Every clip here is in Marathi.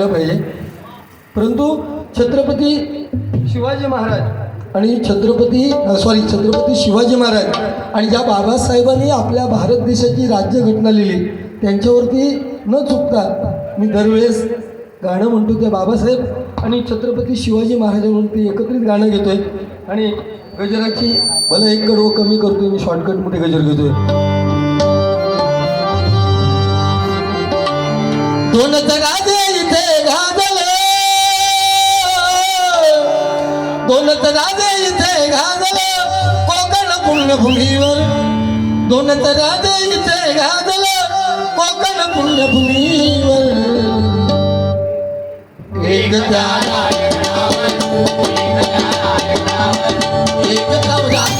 आलं पाहिजे. परंतु छत्रपती शिवाजी महाराज आणि छत्रपती सॉरी छत्रपती शिवाजी महाराज आणि ज्या बाबासाहेबांनी आपल्या भारत देशाची राज्यघटना लिहिली त्यांच्यावरती न चुकता मी दरवेळेस गाणं म्हणतो त्या बाबासाहेब आणि छत्रपती शिवाजी महाराजांवरती एकत्रित गाणं घेतोय आणि गजराची भला एक कडवं कमी करतोय मी शॉर्टकट शॉर्टकटमध्ये गजर घेतोय. दोन दोन राजे इथे घातले कोकण पुण्यभूमीवर दोन राजे इथे घातले कोकण पुण्यभूमीवर एक तारा एक तारा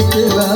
sikra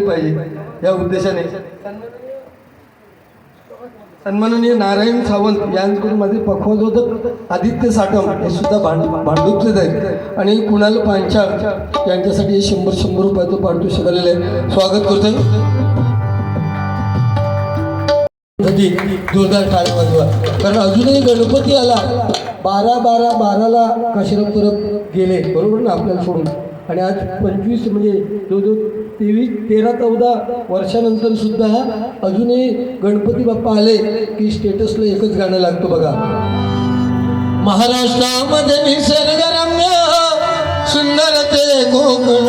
मिळाली पाहिजे या उद्देशाने. सन्माननीय नारायण सावंत यांकडून माझे पक्वादोदक आदित्य साटम हे सुद्धा भांड भांडुपलेत आहेत. आणि कुणाल पांचाळ यांच्यासाठी शंभर शंभर रुपयाचं पारितोषिक आलेलं आहे स्वागत करतोय. कधी जोरदार टाळ्या वाजवा. कारण अजूनही गणपती आला. बारा बारा बाराला काशीराम परत गेले. बरोबर ना आपल्याला सोडून? आणि आज पंचवीस म्हणजे जवळजवळ तेवीस तेरा चौदा वर्षानंतर सुद्धा अजूनही गणपती बाप्पा आले की स्टेटसला एकच गाणं लागतं बघा. महाराष्ट्रामध्ये निसर्गरम्य सुंदर ते कोकण.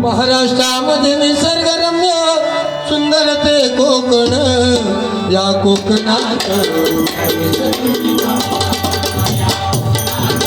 महाराष्ट्रामध्ये निसर्गरम्य सुंदर ते कोकण. या कोकणात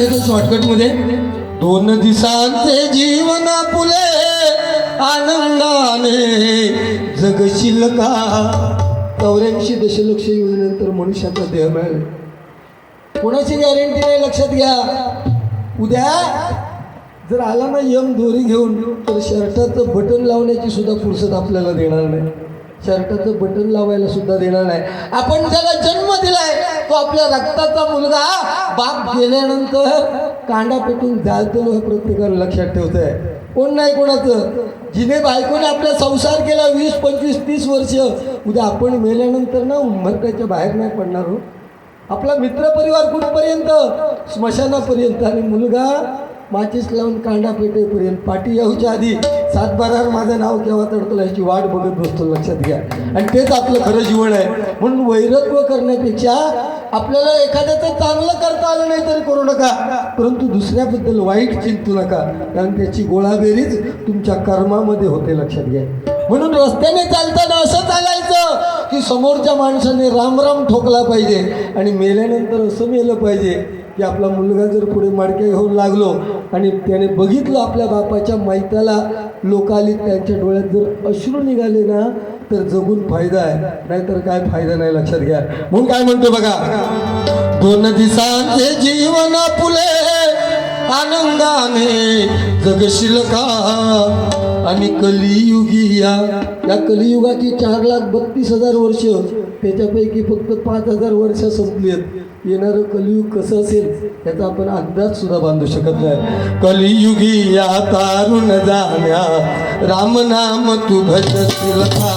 येतो शॉर्टकटमध्ये. दोन दिवसांचे जीवन फुले आनंदाने. जगशील का चौऱ्याऐंशी दशलक्ष योजनेनंतर मनुष्याचा देह मिळेल. कोणाची गॅरंटी नाही लक्षात घ्या. उद्या जर आला ना यम दोरी घेऊन तर शर्टाचं बटन लावण्याची सुद्धा फुरसत आपल्याला देणार नाही. शर्टाचं बटन लावायला सुद्धा देणार नाही. आपण ज्याला जन्म दिलाय तो आपल्या रक्ताचा मुलगा बाप गेल्यानंतर कांडा पेटून जाळतो हे प्रत्येकाला लक्षात ठेवतंय. कोण नाही कोणाचं? जिने बायकोने आपला संसार केला वीस पंचवीस तीस वर्ष. उद्या आपण मेल्यानंतर ना उंबरट्याच्या बाहेर नाही पडणार हो. आपला मित्रपरिवार कुठपर्यंत? स्मशानापर्यंत. आणि मुलगा माचीस लावून कांडा पेटेपर्यंत. पाठी येऊच्या आधी सातबारावर माझं नाव केव्हा तडकलं याची वाट बघत बसतो लक्षात घ्या. आणि तेच आपलं खरं जीवन आहे. म्हणून वैरत्व करण्यापेक्षा आपल्याला एखाद्याचं चांगलं करता आलं नाही तरी करू नका. परंतु दुसऱ्याबद्दल वाईट चिंतू नका. कारण त्याची गोळाबेरीज तुमच्या कर्मामध्ये होते लक्षात घ्या. म्हणून रस्त्याने चालताना असं चालायचं की समोरच्या माणसाने राम राम ठोकला पाहिजे आणि मेल्यानंतर असं मेलं पाहिजे की आपला मुलगा जर पुढे मडक्या घेऊन लागलो आणि त्याने बघितलं आपल्या बापाच्या माहिताला लोक आली त्यांच्या डोळ्यात जर अश्रू निघाले ना तर जगून फायदा आहे नाहीतर काय फायदा नाही लक्षात घ्या. म्हणून काय म्हणतो बघा दोन दिसांचे जीवन फुले आनंदाने जगशील का आणि कलियुगी या. या कलियुगाची चार लाख बत्तीस हजार वर्ष त्याच्यापैकी फक्त पाच हजार वर्ष संपली आहेत. येणारं कलियुग कसं असेल त्याचा आपण अंदाज सुद्धा बांधू शकत नाही. कलियुगी या तारुण जाण्या राम नाम तू भजशील का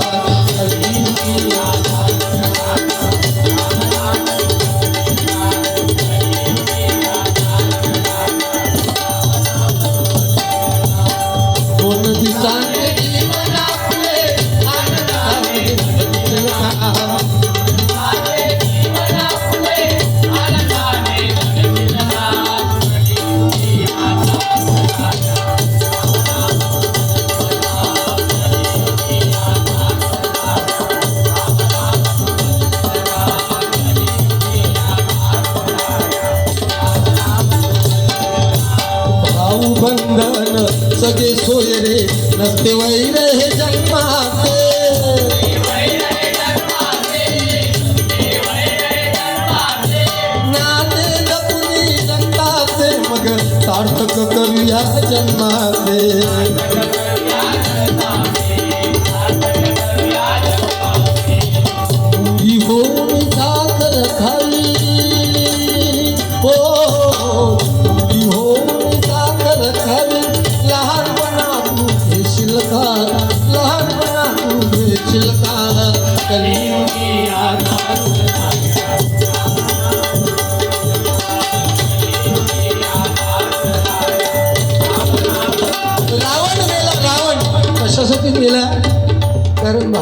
सार्थक करूया जन्माचे उडी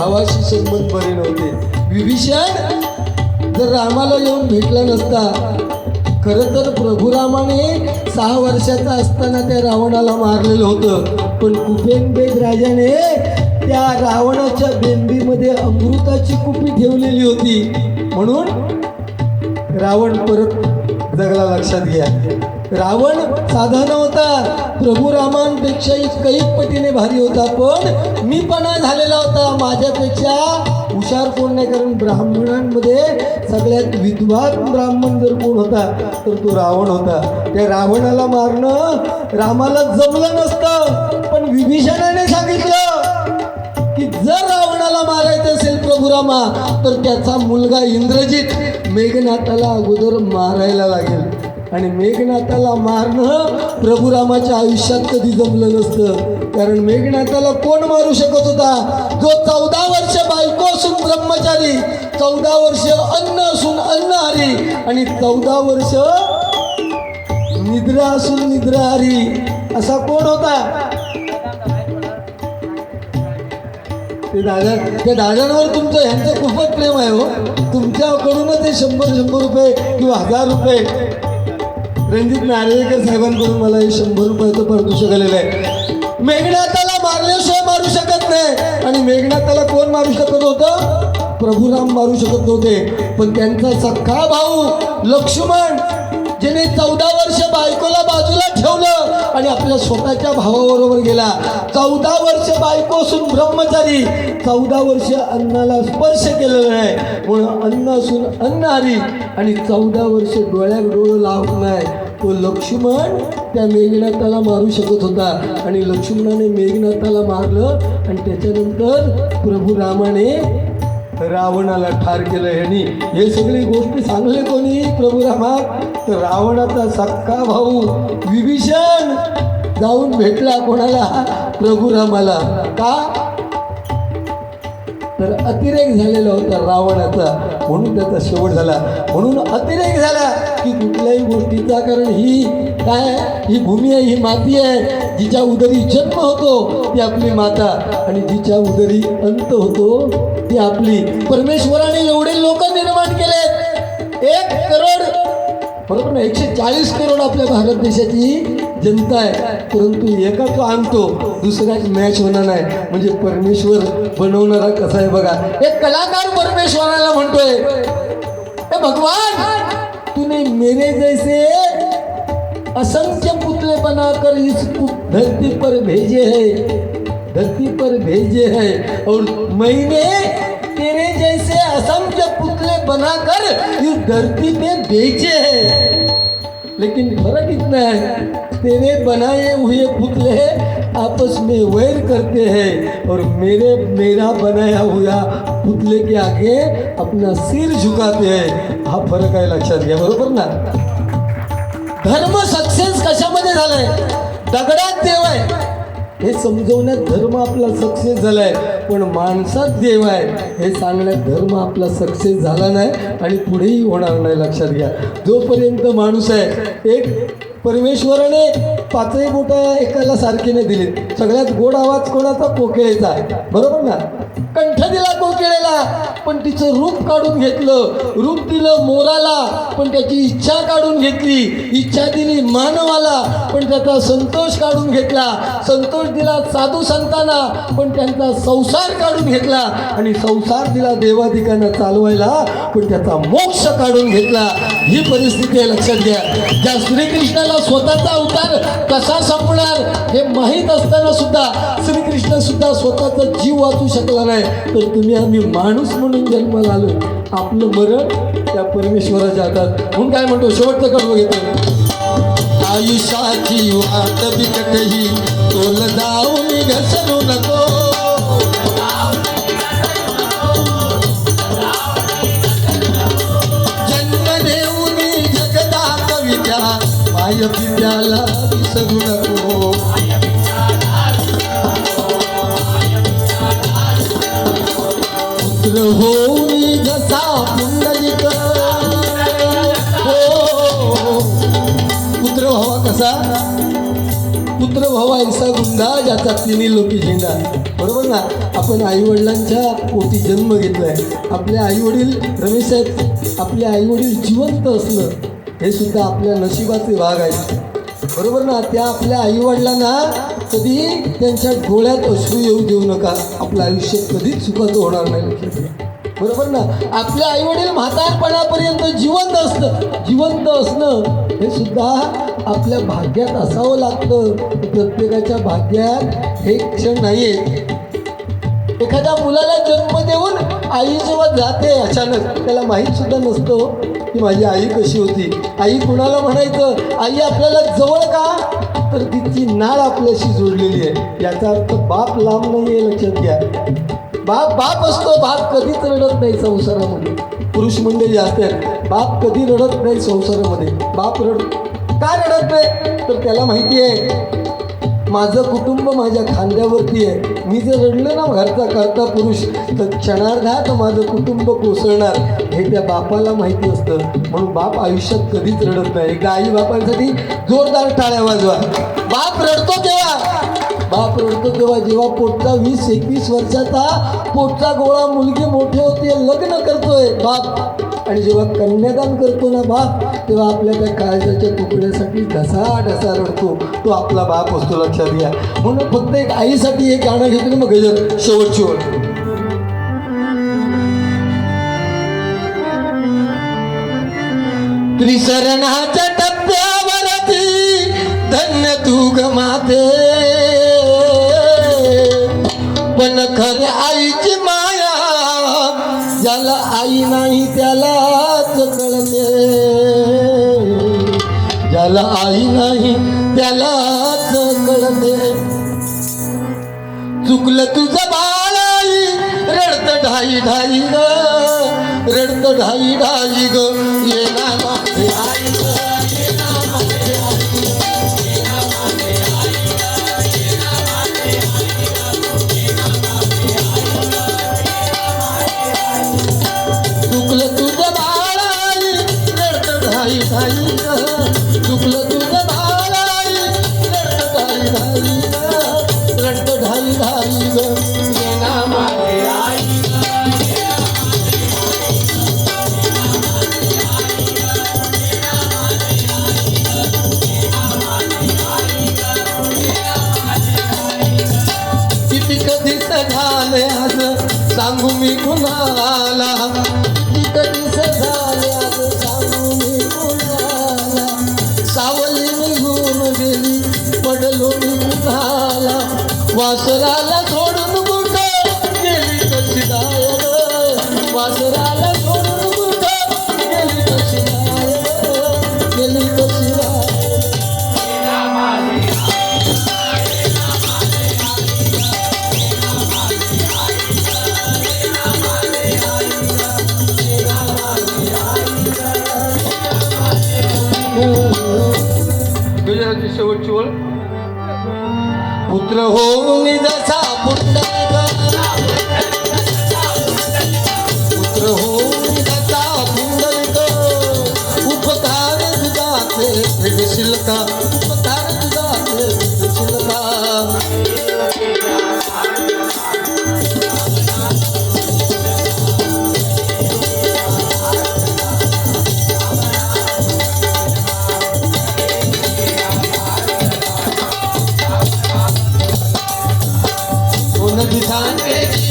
भावाशी संबंध बरे नव्हते. विभीषण जर रामाला येऊन भेटला नसता खरं तर प्रभुरामाने सहा वर्षाचा असताना त्या रावणाला मारलेलं होतं. पण कुपेनबेग राजाने त्या रावणाच्या बेंबीमध्ये अमृताची कुपी ठेवलेली होती. म्हणून रावण परत जगला लक्षात घ्या. रावण साधा नव्हता प्रभू रामांपेक्षाही कैक पटीने भारी होता पण मी पणा झालेला होता. माझ्यापेक्षा हुशार कोण नाही कारण ब्राह्मणांमध्ये सगळ्यात विद्वान ब्राह्मण जर कोण होता तर तो रावण होता. त्या रावणाला मारणं रामाला जमलं नसतं पण विभीषणाने सांगितलं की जर रावणाला मारायचं असेल प्रभू रामा तर त्याचा मुलगा इंद्रजित मेघनाथाला अगोदर मारायला लागेल. आणि मेघनाथाला मारणं प्रभुरामाच्या आयुष्यात कधी जमलं नसतं. कारण मेघनाथाला कोण मारू शकत होता? जो चौदा वर्ष बायको असून ब्रह्मचारी चौदा वर्ष अन्न असून अन्नहारी आणि चौदा वर्ष निद्रा असून निद्राहारी. असा कोण होता? ते दादा त्या दादांवर तुमचं ह्यांचं खूपच प्रेम आहे हो. तुमच्याकडूनच ते शंभर शंभर रुपये किंवा हजार रुपये रणजित नार्वेकर साहेबांकडून मला हे शंभर रुपयाचं पारितोषिक शकलेलं आहे मेघनाथाला मारल्याशिवाय मारू शकत नाही. आणि मेघनाथाला कोण मारू शकत होतं? प्रभुराम मारू शकत नव्हते. पण त्यांचा सख्खा भाऊ लक्ष्मण ज्याने चौदा वर्ष बायकोला बाजूला ठेवलं आणि आपल्या स्वतःच्या भावाबरोबर गेला. चौदा वर्ष बायको असून ब्रह्मचारी चौदा वर्ष अन्नाला स्पर्श केलेला नाही म्हणून अन्न असून अन्नहारी आणि चौदा वर्ष डोळ्यात डोळं लावत नाही. तो लक्ष्मण त्या मेघनाथाला मारू शकत होता आणि लक्ष्मणाने मेघनाथाला मारलं आणि त्याच्यानंतर प्रभू रामाने रावणाला ठार केलं. यांनी हे सगळी गोष्टी सांगले कोणी? प्रभू रामा रावणाचा सक्का भाऊ विभीषण जाऊन भेटला कोणाला? रघुरामाला. का? तर अतिरेक झालेला होता रावणाचा. म्हणून त्याचा शेवट झाला. म्हणून अतिरेक झाला की कुठल्याही गोष्टीचा कारण ही काय? ही भूमी आहे ही माती आहे. जिच्या उदरी जन्म होतो ती आपली माता. आणि जिच्या उदरी अंत होतो ती आपली. परमेश्वराने एवढे लोक निर्माण केलेत. एक करोड बरोबर ना? एकशे चाळीस करोड आपल्या भारत देशाची जनता आहे. परंतु एका तो आणतो दुसऱ्याच मॅच होणार नाही. म्हणजे परमेश्वर बनवणारा कसा आहे बघा. एक कलाकार परमेश्वराला म्हणतोय ए भगवान तूने मेरे जैसे असंख्य पुतले बनाकर इस धरती पर भेजे है धरती पर भेजे है और मैंने बनाकर इस धरती पे भेजे है। लेकिन फ़र्क इतना है, तेरे बनाए हुए पुतले आपस में वैर करते हैं और मेरे, मेरा बनाया हुआ पुतले के आगे अपना सिर झुकाते हैं। हा फरक आहे लक्षात घ्या बरोबर ना? धर्म सक्सेस कशामध्ये झालाय? दगडात देव आहे हे समजवण्यात धर्म आपला सक्सेस झालाय पण माणसात देव आहे. हे सांगण्यात धर्म आपला सक्सेस झाला नाही आणि पुढेही होणार नाही लक्षात घ्या. जोपर्यंत माणूस आहे एक परमेश्वराने पाचही बोटं एकाला सारखीने दिली सगळ्यात गोड आवाज कोणाचा? कोकिळेचा बरोबर ना? कंठ दिला कोकिळेला पण तिचं रूप काढून घेतलं. रूप दिलं मोराला. पण त्याची इच्छा काढून घेतली. इच्छा दिली मानवाला. पण त्याचा संतोष काढून घेतला. संतोष दिला साधू संतांना. पण त्यांचा संसार काढून घेतला. आणि संसार दिला देवाधिकांना चालवायला. पण त्याचा मोक्ष काढून घेतला. ही परिस्थिती आहे लक्षात घ्या. ज्या श्रीकृष्णाला स्वतःचा अवतार कसा संपणार हे माहीत असताना सुद्धा श्रीकृष्ण सुद्धा स्वतःचा जीव वाचू शकला नाही. तर तुम्ही आम्ही माणूस म्हणून जन्माला आलो. आपलं मरण त्या परमेश्वराच्या हातात. म्हणून काय म्हणतो? शेवटचं कडवं घेतो आयुष्याची वाट बिकटही तोल जाऊन घसरू नको. जन्म देऊन जगदा कविता माय पित्याला होऊन जसा पुंडलिक. हो. पुत्र व्हावा कसा? पुत्र व्हावा ऐसा गुंडा ज्याचा तिन्ही लोकी झेंडा बरोबर ना? आपण आईवडिलांच्या पोटी जन्म घेतला आहे आपले आईवडील रमेश साहेब आपले आईवडील जिवंत असणं हे सुद्धा आपल्या नशिबाचे भाग आहेत बरोबर ना? त्या आपल्या आईवडिलांना कधी त्यांच्या डोळ्यात अश्रू येऊ देऊ नका. आपलं आयुष्य कधीच सुखाचं होणार नाही बरोबर ना? आपले आईवडील म्हातारपणापर्यंत जिवंत असतं. जिवंत असणं हे सुद्धा आपल्या भाग्यात असावं लागतं. प्रत्येकाच्या भाग्यात हे क्षण नाही आहेत एखाद्या मुलाला जन्म देऊन आई जेव्हा जाते अचानक त्याला माहीत सुद्धा नसतं हो, की माझी आई कशी होती. आई कुणाला म्हणायचं? आई आपल्याला जवळ का? तर तिची नाळ आपल्याशी जोडलेली आहे याचा अर्थ बाप लांब नाही आहे लक्षात घ्या. बाप बाप असतो बाप कधीच रडत नाही संसारामध्ये. पुरुष मंडळी असतात बाप कधी रडत नाही संसारामध्ये. बाप रड का रडत नाही? तर त्याला माहिती आहे माझं कुटुंब माझ्या खांद्यावरती आहे. मी जर रडलं ना घरचा करता पुरुष तर क्षणार्धात माझं कुटुंब कोसळणार. हे त्या बापाला माहिती असतं. म्हणून बाप आयुष्यात कधीच रडत नाही. एकदा आई बापांसाठी जोरदार टाळ्या वाजवा. बाप रडतो तेव्हा. बाप रडतो तेव्हा जेव्हा पोटचा वीस एकवीस वर्षाचा पोटचा गोळा मुलगी मोठी होते लग्न करतोय बाप आणि जेव्हा कन्यादान करतो ना बाप तेव्हा आपल्या त्या काळजाच्या तुकड्यासाठी ढसा ढसा रडतो. तो आपला बाप असतो लक्षात घ्या. म्हणून फक्त एक आईसाठी एक गाणं घेतो मग गजर शेवटची ओळ. त्रिसरणाच्या टप्प्यावरती धन्य तू गमाते पण खरे आईचे काही आई नाही त्यालाच कळते ज्याला आई नाही त्यालाच कळते चुकलं तुझं बाळ आई रडत ढाई ढाई ग रडत ढाई ढाई ग सांगू मी कुणाला? किती कधीच झाले आज सांगू मी कुणाला? सावली निघून गेली पडलो मी कुणाला? वासराला गुजरातची शेवटची ओळ. पुत्र होऊन जसा पुंडलिक पुत्र होऊन जसा पुंडलिक उपकार the time.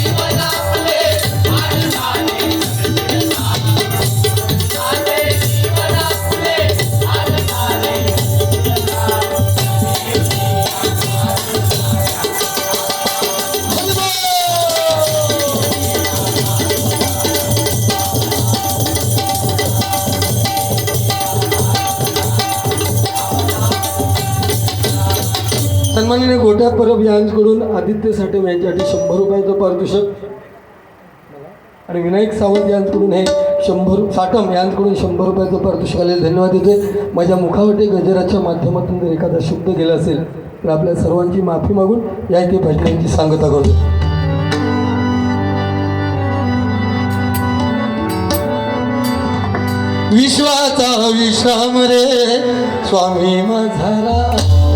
सन्माननीय गोट्या परब यांकडून आदित्य साठे यांच्यासाठी शंभर रुपयाचं पारितोषिक. आणि विनायक सावंत यांकडून हे शंभर साठम यांकडून शंभर रुपयाचं पारितोषिक आलेलं धन्यवाद देते माझ्या मुखावटे गजराच्या माध्यमातून जर एखादा शब्द गेला असेल तर आपल्या सर्वांची माफी मागून या इथे भजनांची सांगता करतो विश्वाचा विश्राम रे स्वामी माझा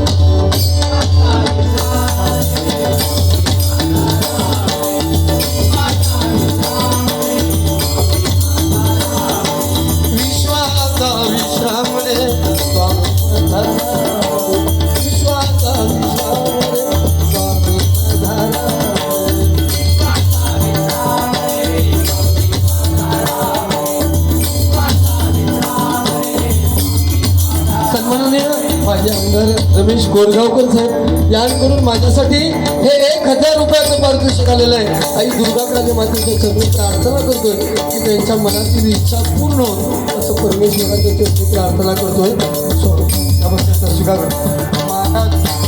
रमेश गोरगावकर साहेब यांकडून माझ्यासाठी हे एक हजार रुपयाचं पारितोषिक आलेलं आहे. आई दुर्गाकडे मातेच्या चरणी प्रार्थना करतोय. की त्यांच्या मनातील इच्छा पूर्ण होत असं परमेश्वराच्या चरणी प्रार्थना करतोय. सो त्याबद्दल स्वीकार महाराज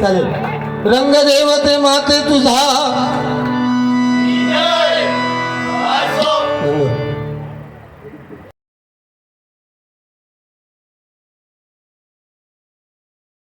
चालेल. रंगदेवते माते तुझा